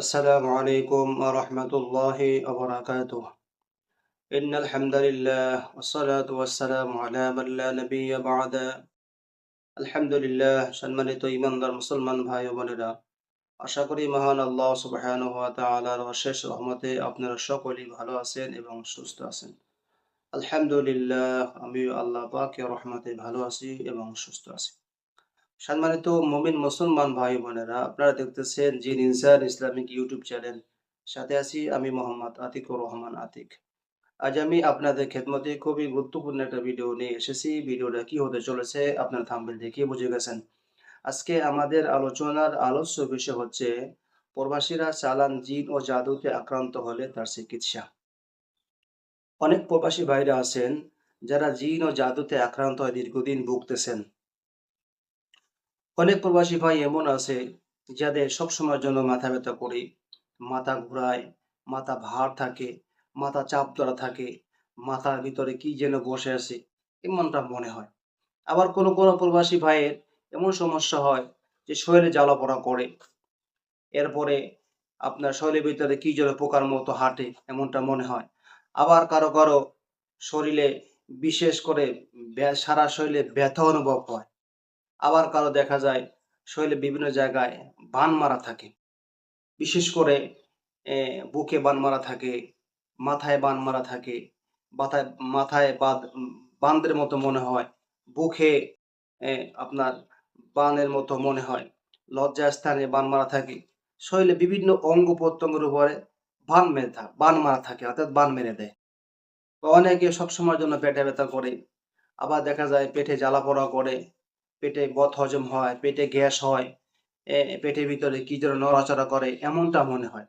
আসসালামু আলাইকুম ওয়া রাহমাতুল্লাহি ওয়া বারাকাতুহু ইন্নাল হামদুলিল্লাহ ওয়াস সালাতু ওয়াস সালামু আলা মান লা নাবিয়্যা বা'দা আলহামদুলিল্লাহ সম্মানিত ইমানদার মুসলমান ভাই ও বোনেরা, আশা করি মহান আল্লাহ সুবহানাহু ওয়া তাআলার অশেষ রহমতে আপনারা সকলেই ভালো আছেন এবং সুস্থ আছেন। আলহামদুলিল্লাহ, আমিও আল্লাহ পাকের রহমতে ভালো আছি এবং সুস্থ আছি। সম্মানিত মুমিন মুসলমান ভাই বোনেরা, আপনারা দেখতেছেন জিন ইনসান ইসলামিক ইউটিউব চ্যানেল। সাথে আছি আমি মোহাম্মদ আতিকুর রহমান আতিক। আজ আমি আপনাদের খেদমতে খুবই গুরুত্বপূর্ণ একটা ভিডিও নিয়ে এসেছি। ভিডিওটা কি হতে চলেছে আপনার থাম্বেল দেখে বুঝে গেছেন। আজকে আমাদের আলোচনার আলোচ্য বিষয় হচ্ছে, প্রবাসীরা চালান জিন ও জাদুতে আক্রান্ত হলে তার চিকিৎসা। অনেক প্রবাসী ভাইরা আছেন যারা জিন ও জাদুতে আক্রান্ত হয় দীর্ঘদিন ভুগতেছেন। অনেক প্রবাসী ভাই এমন আছে যাদের সবসময়ের জন্য মাথা ব্যথা করে, মাথা ঘুরায়, মাথা ভার থাকে, মাথা চাপ ধরা থাকে, মাথার ভিতরে কি যেন বসে আছে এমনটা মনে হয়। আবার কোনো কোনো প্রবাসী ভাইয়ের এমন সমস্যা হয় যে শরীরে জ্বালা পড়া করে। এরপরে আপনার শরীরের ভিতরে কি যেন পোকার মতো হাঁটে এমনটা মনে হয়। আবার কারও কারও শরীরে বিশেষ করে সারা শরীরে ব্যথা অনুভব হয়। আবার কারও দেখা যায় শরীরে বিভিন্ন জায়গায় বান মারা থাকে। বিশেষ করে বুকে বান মারা থাকে, মাথায় বান মারা থাকে, মাথায় মাথায় বাদ বানদের মতো মনে হয়, বুকে আপনার বানের মতো মনে হয় লজ্জা স্থানে বান মারা থাকে। শরীরে বিভিন্ন অঙ্গ প্রত্যঙ্গের উপরে বান মেরে থাকে বান মারা থাকে, অর্থাৎ বান মেরে দেয়। তো অনেকে সবসময়ের জন্য পেটে ব্যথা করে, আবার দেখা যায় পেটে জ্বালা পোড়া করে পেটে বদ হজম হয়, পেটে গ্যাস হয় পেটের ভিতরে কি যেন নড়াচড়া করে, এমনটা মনে হয়।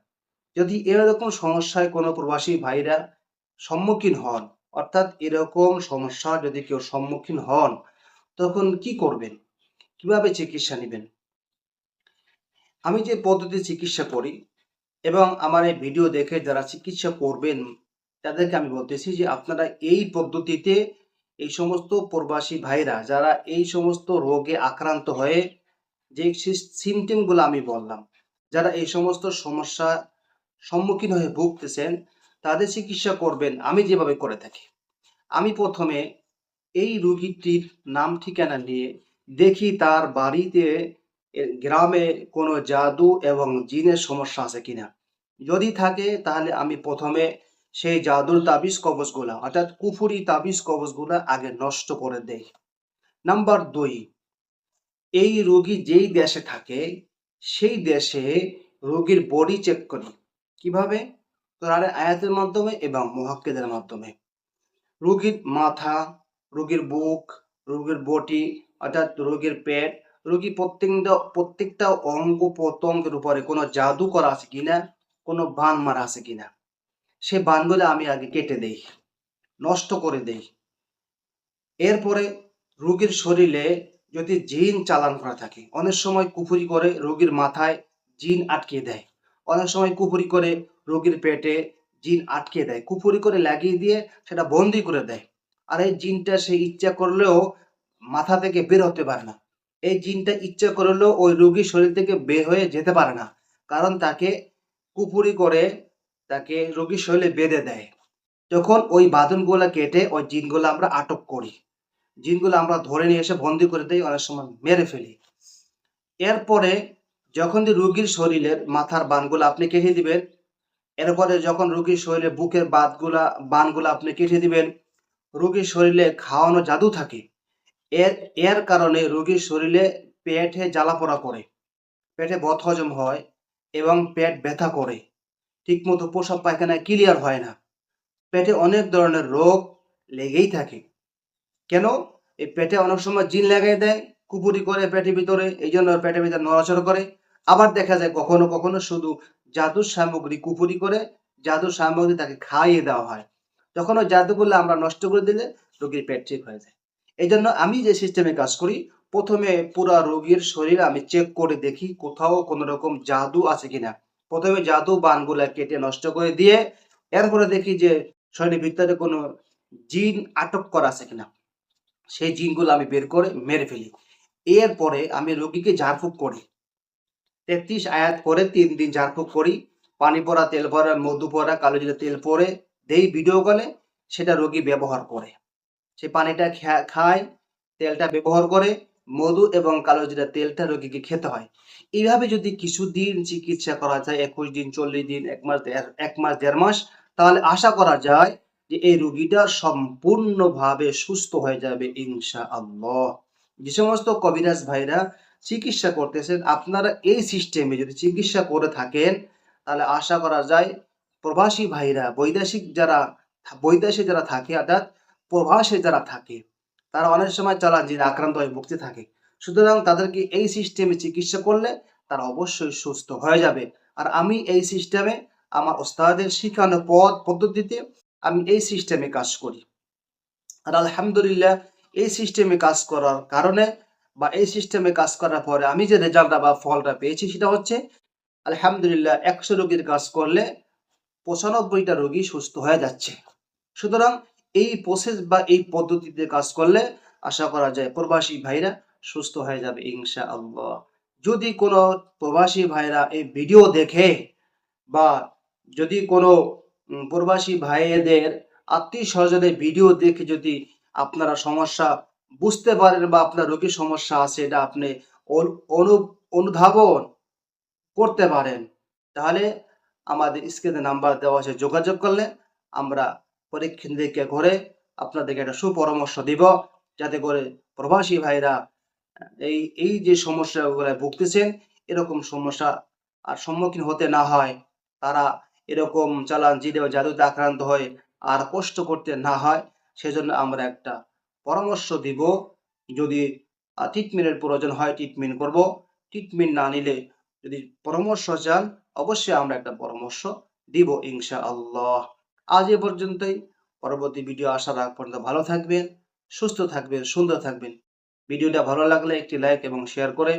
যদি এরকম সমস্যায় কোনো প্রবাসী ভাইরা সম্মুখীন হন, অর্থাৎ এরকম সমস্যা যদি কেউ সম্মুখীন হন, তখন কি করবেন? কীভাবে চিকিৎসা নেবেন? আমি যে পদ্ধতি চিকিৎসা করি এবং আমার এই ভিডিও দেখে যারা চিকিৎসা করবেন, তাদেরকে আমি বলতেছি যে আপনারা এই পদ্ধতিতে এই সমস্ত প্রবাসী ভাইরা যারা এই সমস্ত রোগে আক্রান্ত হয়ে যে সিমটমগুলো আমি বললাম, যারা এই সমস্ত সমস্যা সম্মুখীন হয়ে ভুগতেছেন, তাদের চিকিৎসা করবেন আমি যেভাবে করে থাকি। আমি প্রথমে এই রোগীটির নাম ঠিকানা নিয়ে দেখি তার বাড়িতে গ্রামে কোনো জাদু এবং জিনের সমস্যা আছে কিনা। যদি থাকে তাহলে আমি প্রথমে সেই জাদুর তাবিজ কবজগুলা, অর্থাৎ কুফুরি তাবিজ কবজগুলা আগে নষ্ট করে দেয় নাম্বার দুই, এই রোগী যেই দেশে থাকে, সেই দেশে রোগীর বডি চেক করি। কীভাবে? কোরআনের আয়াতের মাধ্যমে এবং মুহাক্কিদের মাধ্যমে। রোগীর মাথা, রোগীর বুক, রোগীর বটি অর্থাৎ রোগীর পেট, রোগী প্রত্যেকটা প্রত্যেকটা অঙ্গ প্রত্যঙ্গের উপরে কোনো জাদু করা আছে কিনা? কোনো বান মারা আছে কিনা? সে বানগুলো আমি আগে কেটে দেই, নষ্ট করে দেই। এরপরে রোগীর শরীরে যদি জিন চালান করা থাকে, অনেক সময় কুফুরি করে রোগীর মাথায় জিন আটকে দেয়। অনেক সময় কুফুরি করে রোগীর পেটে জিন আটকে দেয়। কুফুরি করে লাগিয়ে দিয়ে সেটা বন্দি করে দেয়। আর এই জিনটা সে ইচ্ছা করলেও মাথা থেকে বের হতে পারে না। এই জিনটা ইচ্ছা করলেও ওই রোগীর শরীর থেকে বের হয়ে যেতে পারে না। কারণ তাকে কুফুরি করে তাকে রোগীর শরীরে বেঁধে দেয়। তখন ওই বাঁধনগুলো কেটে ওই জিনগুলো আমরা আটক করি। জিনগুলো আমরা ধরে নিয়ে এসে বন্দি করে দেই, অনেক সময় মেরে ফেলি। এরপরে যখন রোগীর শরীরের মাথার বানগুলো আপনি কেটে দিবেন, এরপরে যখন রুগীর শরীরে বুকের বাতগুলা বানগুলো আপনি কেটে দিবেন, রুগীর শরীরে খাওয়ানো জাদু থাকে। এর এর কারণে রুগীর শরীরে পেটে জ্বালাপোড়া করে, পেটে বদ হজম হয় এবং পেট ব্যথা করে। ঠিকমতো প্রসাব পায়খানা ক্লিয়ার হয় না। পেটে অনেক ধরনের রোগ লেগেই থাকে। কেন? এই পেটে অনেক সময় জিন লাগাই দেয়, কুপুরি করে পেটের ভিতরে, এই জন্য পেটের ভিতরে নড়াচড়া করে। আবার দেখা যায় কখনো কখনো শুধু জাদুর সামগ্রী কুপুরি করে, জাদুর সামগ্রী তাকে খাইয়ে দেওয়া হয়। তখন ওই জাদুগুলো আমরা নষ্ট করে দিলে রোগীর পেট ঠিক হয়ে যায়। এই জন্য আমি যে সিস্টেমে কাজ করি, প্রথমে পুরা রোগীর শরীর আমি চেক করে দেখি কোথাও কোনো রকম জাদু আছে কিনা। প্রথমে জাদু বানগুলা কেটে নষ্ট করে দিয়ে এরপরে দেখি যে শরীরের ভিতরে কোনো জিন আটক করা আছে কিনা। সেই জিনগুলো আমি বের করে মেরে ফেলি। এরপরে আমি রোগীকে ঝাড়ফুঁক করি। তেত্রিশ আয়াত করে তিন দিন ঝাড়ফুঁক করি। পানি পরা তেল পড়া মধু পরা কালো জিরে তেল পরে দেই ভিডিও কলে, সেটা রোগী ব্যবহার করে। সে পানিটা খায়, তেলটা ব্যবহার করে মধু এবং কালো জিরা তেলটা রোগীকে খেতে হয়। এইভাবে যদি কিছুদিন চিকিৎসা করা যায়, একুশ দিন, চল্লিশ দিন, এক মাস এক মাস, দেড় মাস, তাহলে আশা করা যায় যে এই রোগীটা সম্পূর্ণভাবে সুস্থ হয়ে যাবে ইনশা আল্লাহ যে সমস্ত কবিরাজ ভাইরা চিকিৎসা করতেছেন, আপনারা এই সিস্টেমে যদি চিকিৎসা করে থাকেন, তাহলে আশা করা যায় প্রবাসী ভাইরা, বৈদেশিক যারা, বৈদেশে যারা থাকে, অর্থাৎ প্রবাসে যারা থাকে তারা অনেক সময় চালান আক্রান্ত হয়ে ভুগতে থাকে। সুতরাং তাদেরকে এই সিস্টেমে চিকিৎসা করলে তারা অবশ্যই সুস্থ হয়ে যাবে। আর আমি এই সিস্টেমে আমার ওস্তাদের শিখানো পথ পদ্ধতিতে আমি এই সিস্টেমে কাজ করি। আর আলহামদুলিল্লাহ, এই সিস্টেমে কাজ করার কারণে বা এই সিস্টেমে কাজ করার পরে আমি যে রেজাল্টটা বা ফলটা পেয়েছি সেটা হচ্ছে, আলহামদুলিল্লাহ একশো রোগীর কাজ করলে পঁচানব্বইটা রোগী সুস্থ হয়ে যাচ্ছে। সুতরাং এই প্রসেস বা এই পদ্ধতিতে কাজ করলে আশা করা যায় প্রবাসী ভাইরা সুস্থ হয়ে যাবে ইনশা আল্লাহ যদি কোনো প্রবাসী ভাইরা এই ভিডিও দেখে বা যদি কোনো প্রবাসী ভাইদের আত্মীয় স্বজনের ভিডিও দেখে যদি আপনারা সমস্যা বুঝতে পারেন বা আপনার রোগীর সমস্যা আছে এটা আপনি অনু- অনু- অনুধাবন করতে পারেন। তাহলে আমাদের স্ক্রিনে নাম্বার দেওয়া আছে যোগাযোগ করলে আমরা পরীক্ষা নিরীক্ষা করে আপনাদেরকে একটা সুপরামর্শ দিব, যাতে করে প্রবাসী ভাইরা, এই এই যে সমস্যাগুলো ভুগতেছেন, এরকম সমস্যা আর সম্মুখীন হতে না হয়, তারা এরকম চালান জিদে জাদুতে আক্রান্ত হয়ে আর কষ্ট করতে না হয়, সেজন্য আমরা একটা পরামর্শ দিব। যদি ট্রিটমেন্টের প্রয়োজন হয় ট্রিটমেন্ট করব। ট্রিটমেন্ট না নিলে যদি পরামর্শ চান, অবশ্যই আমরা একটা পরামর্শ দিব ইনশা আল্লাহ আজ এ পর্যন্তই। পরবর্তী ভিডিও আসার আগ পর্যন্ত ভালো থাকবেন, সুস্থ থাকবেন, সুন্দর থাকবেন। ভিডিওটা ভালো লাগলে একটি লাইক এবং শেয়ার করে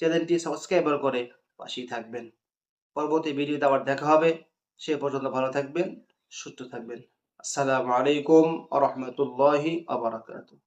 চ্যানেলটি সাবস্ক্রাইবার করে পাশেই থাকবেন। পরবর্তী ভিডিওতে আবার দেখা হবে। সে পর্যন্ত ভালো থাকবেন, সুস্থ থাকবেন। আসসালামু আলাইকুম রহমতুল্লাহি আবরাকাতুহ